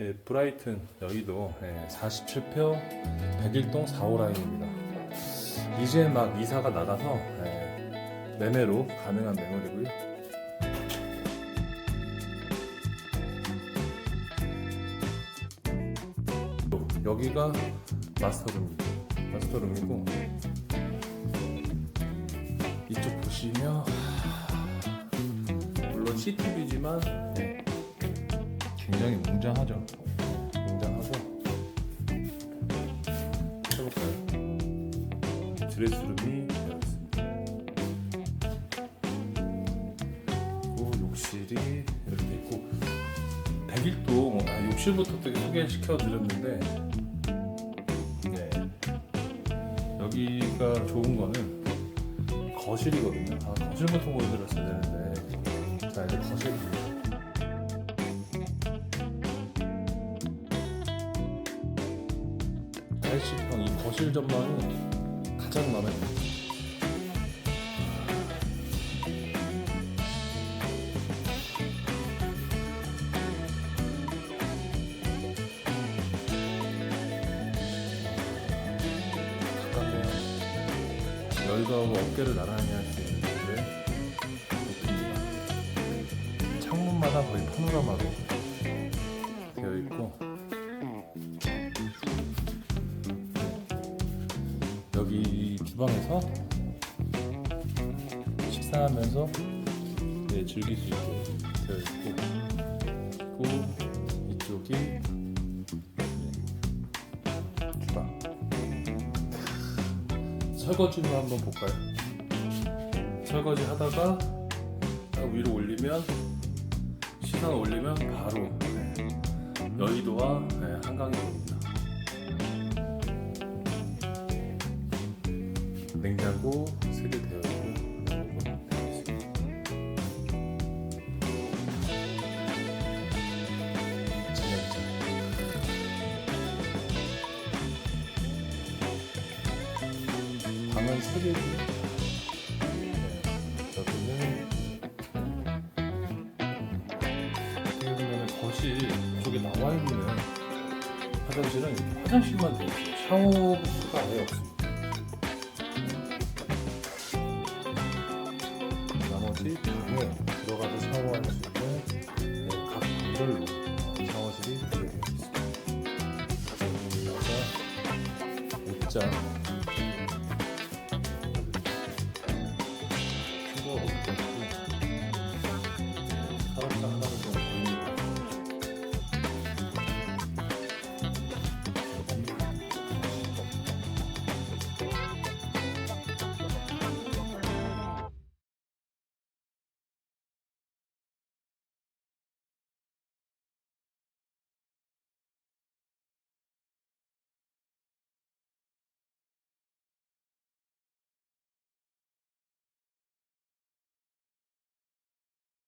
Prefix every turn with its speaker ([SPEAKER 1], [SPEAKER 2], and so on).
[SPEAKER 1] 예, 브라이튼 여의도 예, 47평 101동 4호 라인입니다. 이제 막 이사가 나가서 예, 매매로 가능한 매물이고요. 여기가 마스터룸입니다. 마스터룸이고 이쪽 보시면 CCTV지만 네, 굉장히 웅장하죠. 웅장하고 해볼까요? 드레스룸이 있습니다. 그리고 욕실이 이렇게 있고 101동 아, 욕실부터 되게 소개시켜 드렸는데 네. 여기가 좋은 거는 거실이거든요. 아, 거실부터 보여드렸어야 되는데 자 이제 거실입니다. 달식형 이 거실 전망이 가장 마음에 들어요. 가깝네요. 여의도하고 어깨를 나란히 할 수 있는 곳 창문마다 거의 파노라마로 되어 있고 여기 주방에서 식사하면서 네, 즐길 수 있게 되어 있고 그리고 이쪽이 네, 주방 설거지를 한번 볼까요? 설거지 하다가 딱 위로 올리면 시선 올리면 바로 네, 여의도와 네, 한강이 보입니다. 냉장고 세개 되어 있고 냉장고 되어 있습니다. 진열장. 방은 세 개 있는 화장실은 화장실만 되어 있어요. 샤워 부스가 아예 없습니다. 나머지 방에 들어가서 샤워할 수 있는 네, 각 방별로 샤워실이 되어 있습니다. 여기다가 옷장